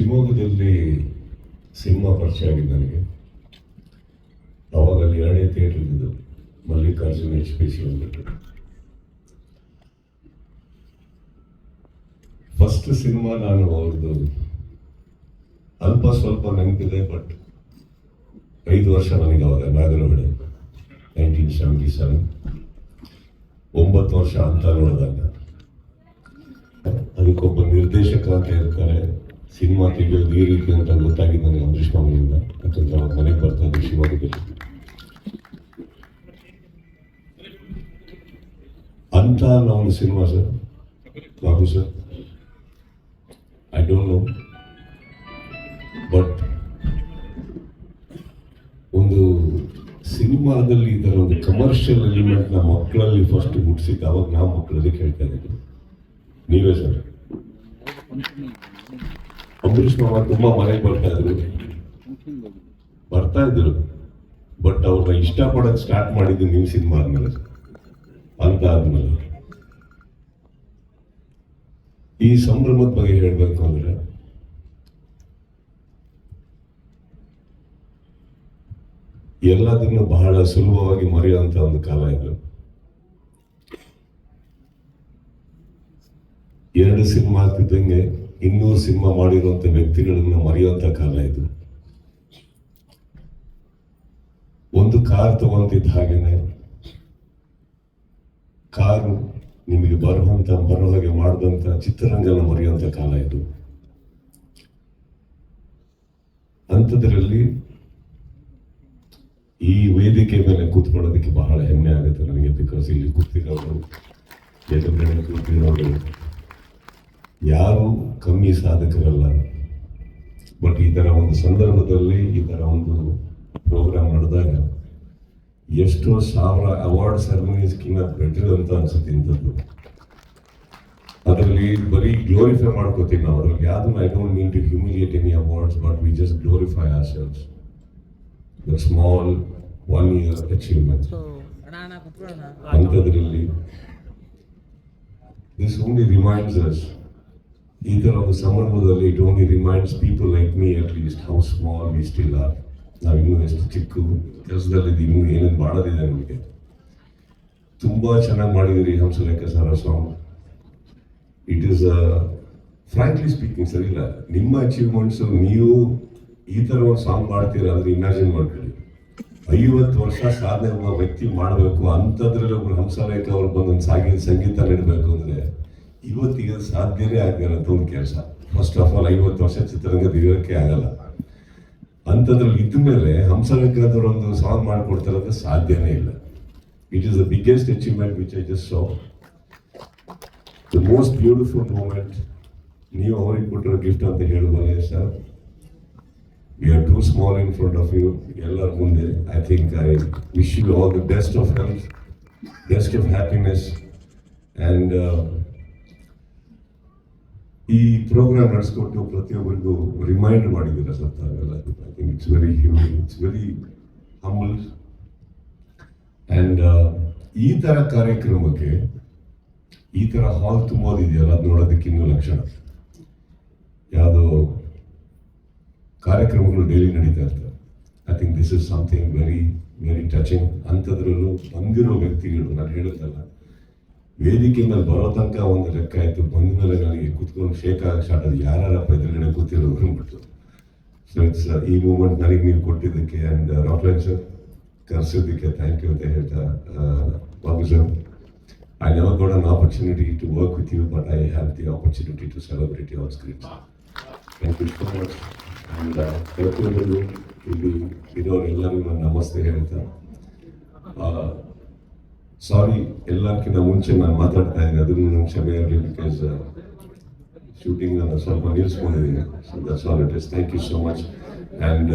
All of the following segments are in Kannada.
ಶಿವಮೊಗ್ಗದಲ್ಲಿ ಸಿನಿಮಾ ಪರಿಚಯ ಆಗಿದೆ ನನಗೆ. ಅವಾಗ ಅಲ್ಲಿ ಎರಡನೇ ಥಿಯೇಟರ್ ಇದ್ದಿದ್ದು ಮಲ್ಲಿಕಾರ್ಜುನ ಎಚ್ ಪಿ ಸಿ ಅಂದ್ಬಿಟ್ಟು ಫಸ್ಟ್ ಸಿನಿಮಾ ನಾನು ಅವ್ರದ್ದು ಅಲ್ಪ ಸ್ವಲ್ಪ ನೆನಪಿದೆ ಬಟ್ ಐದು ವರ್ಷ ನನಗೆ ಅವಾಗ ನಾಗರಹೊಳೆ ನೈನ್ಟೀನ್ ಸೆವೆಂಟಿ ಸೆವೆನ್ ಒಂಬತ್ತು ವರ್ಷ ಅಂತ ನೋಡಿದಾಗ ಅದಕ್ಕೊಬ್ಬ ನಿರ್ದೇಶಕ ಅಂತ ಇರ್ತಾರೆ ಸಿನಿಮಾ ತೆಗೆಯೋದು ಈ ರೀತಿ ಅಂತ ಗೊತ್ತಾಗಿದ್ದು ನನಗೆ ಅಂಬರೀಷ್ ಮಾಮಿಯಿಂದ ಯಾಕಂದ್ರೆ ಅವ್ರ ಮನೆಗೆ ಬರ್ತಾ ಇದ್ದೆ ಶಿವಮೊಗ್ಗದಲ್ಲಿ ಅಂತ ನಾವು cinema sir. Babu sir. I don't know but ಒಂದು ಸಿನಿಮಾದಲ್ಲಿ ಥರ ಒಂದು ಕಮರ್ಷಿಯಲ್ ಎಲಿಮೆಂಟ್ ನಮ್ಮ ಮಕ್ಕಳಲ್ಲಿ ಫಸ್ಟ್ ಮುಟ್ಸಿದ್ದು ಅವಾಗ ನಾವು ಮಕ್ಕಳಲ್ಲಿ ಕೇಳ್ತಾ ಇದ್ದೀವಿ ನೀವೇ ಸರ್. ಅಂಬರೀಷ್ ಮಾಮ ತುಂಬಾ ಮನೆಗೆ ಬರ್ತಾ ಇದ್ರು. ಬರ್ತಾ ಇದ್ರು. ಬಟ್ ಅವ್ರನ್ನ ಇಷ್ಟಪಡೋದು ಸ್ಟಾರ್ಟ್ ಮಾಡಿದ್ದು ನೀವು ಸಿನಿಮಾ ಆದ್ಮೇಲೆ. ಅಂತ ಆದ್ಮೇಲೆ ಈ ಸಂಭ್ರಮದ ಬಗ್ಗೆ ಹೇಳ್ಬೇಕು ಅಂದ್ರೆ, ಎಲ್ಲದನ್ನು ಬಹಳ ಸುಲಭವಾಗಿ ಮರೆಯುವಂತ ಒಂದು ಕಾಲ ಇದು. ಎರಡು ಸಿನಿಮಾ ಆಗ್ತಿದ್ದಂಗೆ ಇನ್ನೂರು ಸಿನಿಮಾ ಮಾಡಿರುವಂಥ ವ್ಯಕ್ತಿಗಳನ್ನ ಮರೆಯುವಂಥ ಕಾಲ ಇದು. ಒಂದು ಕಾರ್ ತಗೊಂತಿದ್ದ ಹಾಗೇನೆ, ಕಾರು ನಿಮಗೆ ಬರುವಂತ, ಬರೋ ಹಾಗೆ ಮಾಡಿದಂತ ಚಿತ್ರರಂಗನ ಮರೆಯುವಂಥ ಕಾಲ ಇದು. ಅಂಥದ್ರಲ್ಲಿ ಈ ವೇದಿಕೆ ಮೇಲೆ ಕೂತ್ಕೊಳ್ಳೋದಕ್ಕೆ ಬಹಳ ಹೆಮ್ಮೆ ಆಗುತ್ತೆ ನನಗೆ ಬಿಕಾಸ್ ಇಲ್ಲಿ ಕೂತಿರೋರು ಎದುರುಗಡೆ ಕೂತಿರೋರು. ಯಾರು ಕಮ್ಮಿ ಸಾಧಕರಲ್ಲ. ಬಟ್ ಈ ಥರ ಒಂದು ಸಂದರ್ಭದಲ್ಲಿ ಈ ಥರ ಒಂದು ಪ್ರೋಗ್ರಾಮ್ ನಡೆದಾಗ ಎಷ್ಟೋ ಸಾವಿರ ಅವಾರ್ಡ್ ಸೆರೆಮನೀಸ್ಕಿನ್ನ ಬೆಟರ್ ಅಂತ ಅನ್ಸುತ್ತೆ ಇಂಥದ್ದು. ಅದರಲ್ಲಿ ಬರೀ ಗ್ಲೋರಿಫೈ ಮಾಡ್ಕೋತೀವಿ ನಾವು. ಅದ್ರಲ್ಲಿ ಯಾವ್ದು I don't mean to humiliate any awards but we just glorify ourselves the small one year achievement ಅಂಥದ್ರಲ್ಲಿ ದಿಸ್ ಓನ್ಲಿ ರಿಮೈಂಡ್ಸ್ ಅಸ್ ಈ ಥರ ಒಂದು ಸಂದರ್ಭದಲ್ಲಿ it only reminds people like me at least how small we still are ನಾವು ಇನ್ನೂ ಎಷ್ಟು ಚಿಕ್ಕ ಕೆಲಸದಲ್ಲಿ ಇನ್ನೂ ಏನೇನು ಮಾಡೋದಿದೆ ನಮಗೆ. ತುಂಬ ಚೆನ್ನಾಗಿ ಮಾಡಿದಿರಿ Hamsalekha sir song it is frankly speaking ಸರಿ, ಇಲ್ಲ. ನಿಮ್ಮ ಅಚೀವ್ಮೆಂಟ್ಸು ನೀವು ಈ ಥರ ಒಂದು ಸಾಂಗ್ ಮಾಡ್ತೀರ ಅಂದರೆ ಇಮ್ಯಾಜಿನ್ ಮಾಡ್ಕೊಳ್ಳಿ. ಐವತ್ತು ವರ್ಷ ಸಾಧನೆ ಒಬ್ಬ ವ್ಯಕ್ತಿ ಮಾಡಬೇಕು, ಅಂಥದ್ರಲ್ಲಿ ಒಬ್ಬರು ಹಂಸಲೇಖ ಅವ್ರು ಬಂದೊಂದು ಸಾಗಿ, ಸಂಗೀತ ನೀಡಬೇಕು ಅಂದ್ರೆ ಇವತ್ತಿಗೆ ಅದು ಸಾಧ್ಯನೇ ಆಗಿರೋಂಥ ಒಂದು ಕೆಲಸ. ಫಸ್ಟ್ ಆಫ್ ಆಲ್ ಐವತ್ತು ವರ್ಷ ಚಿತ್ರರಂಗದ ಇರೋಕ್ಕೆ ಆಗಲ್ಲ. ಅಂಥದ್ರಲ್ಲಿ ಇದ್ದ ಮೇಲೆ ಹಂಸಲೇಖದವ್ರು ಒಂದು ಸಾಂಗ್ ಮಾಡಿಕೊಡ್ತಾರಂತ ಸಾಧ್ಯನೇ ಇಲ್ಲ. It is the biggest achievement which I just saw the most beautiful moment ನೀವು ಅವ್ರಿಗೆ ಕೊಟ್ಟಿರೋ ಗಿಫ್ಟ್ ಅಂತ ಹೇಳ್ಬೋದೇ sir we are too small in front of you ಎಲ್ಲರ ಮುಂದೆ I think I wish you all the best of health best of happiness and ಈ ಪ್ರೋಗ್ರಾಮ್ ನಡೆಸ್ಕೊಟ್ಟು ಪ್ರತಿಯೊಬ್ಬರಿಗೂ ರಿಮೈಂಡ್ ಮಾಡಿದ್ದೀರಾ sir I think it's very human it's very humble and ಈ ಥರ ಕಾರ್ಯಕ್ರಮಕ್ಕೆ, ಈ ಥರ ಹಾಲ್ ತುಂಬೋದಿದೆಯಲ್ಲ, ಅದು ನೋಡೋದಕ್ಕೆ ಇನ್ನೂ ಲಕ್ಷಣ. ಯಾವುದೋ ಕಾರ್ಯಕ್ರಮಗಳು ಡೈಲಿ ನಡೀತಾ ಇರ್ತವೆ. I think this is something very very touching ಅಂಥದ್ರಲ್ಲೂ ಬಂದಿರೋ ವ್ಯಕ್ತಿಗಳು, ನಾನು ಹೇಳುತ್ತಲ್ಲ ವೇದಿಕೆ ಬರೋ ತನಕ ಒಂದು ಲೆಕ್ಕ ಆಯಿತು ಬಂದ ಮೇಲೆ ನನಗೆ ಕೂತ್ಕೊಂಡು ಶೇಕ್ ಆಗಿ ಸ್ಟಾರ್ಟ್ ಅದು ಯಾರಪ್ಪ ಎದುರುಗಡೆ ಕೂತಿರೋದು ಅಂದ್ಬಿಟ್ಟು ಸೊ ಇಟ್ಸ್ ಈ ಮೂಮೆಂಟ್ ನನಗೆ ನೀವು ಕೊಟ್ಟಿದ್ದಕ್ಕೆ ಆ್ಯಂಡ್ ರಾಕ್ಲೈನ್ ಸರ್ ಕರೆಸಿದ್ದಕ್ಕೆ ಥ್ಯಾಂಕ್ ಯು ಅಂತ ಹೇಳ್ತಾ Babu sir I never got an opportunity to work with you but I have the opportunity to celebrity on screen thank you so much and ಪ್ರತಿಯೊಬ್ಬರು ಇಲ್ಲಿ ಇರೋರೆಲ್ಲರಿಗೂ ನಮಸ್ತೆ ಹೇಳ್ತಾ ಸಾರಿ ಎಲ್ಲಕ್ಕಿಂತ ಮುಂಚೆ ನಾನು ಮಾತಾಡ್ತಾ ಇದ್ದೀನಿ. ಅದನ್ನು ನಂಗೆ ಕ್ಷಮೆ ಇರಲಿ ಬಿಕಾಸ್ ಶೂಟಿಂಗ್ ನಾನು ಸ್ವಲ್ಪ ನಿಲ್ಲಿಸ್ಕೊಂಡಿದ್ದೀನಿ. So that's all it is thank you so much and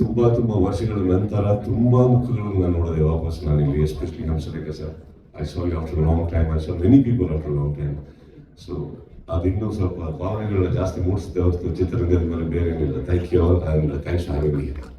ತುಂಬ ತುಂಬ ವರ್ಷಗಳ ನಂತರ ತುಂಬ ಮುಖಗಳನ್ನು ನಾನು ನೋಡಿದೆ ವಾಪಸ್ ನಾನು ಇಲ್ಲಿ ಎಸ್ಪೆಷಲಿ ಸಲಕ್ಕೆ sir. I sorry after long time I saw many people after long time so ಅದಿನ್ನೂ ಸ್ವಲ್ಪ ಭಾವನೆಗಳನ್ನ ಜಾಸ್ತಿ ಮೂಡಿಸಿದೆ ಹೊರತು ಚಿತ್ರರಂಗದ ಮೇಲೆ ಬೇರೆ ಏನಿಲ್ಲ thank you all and thanks for having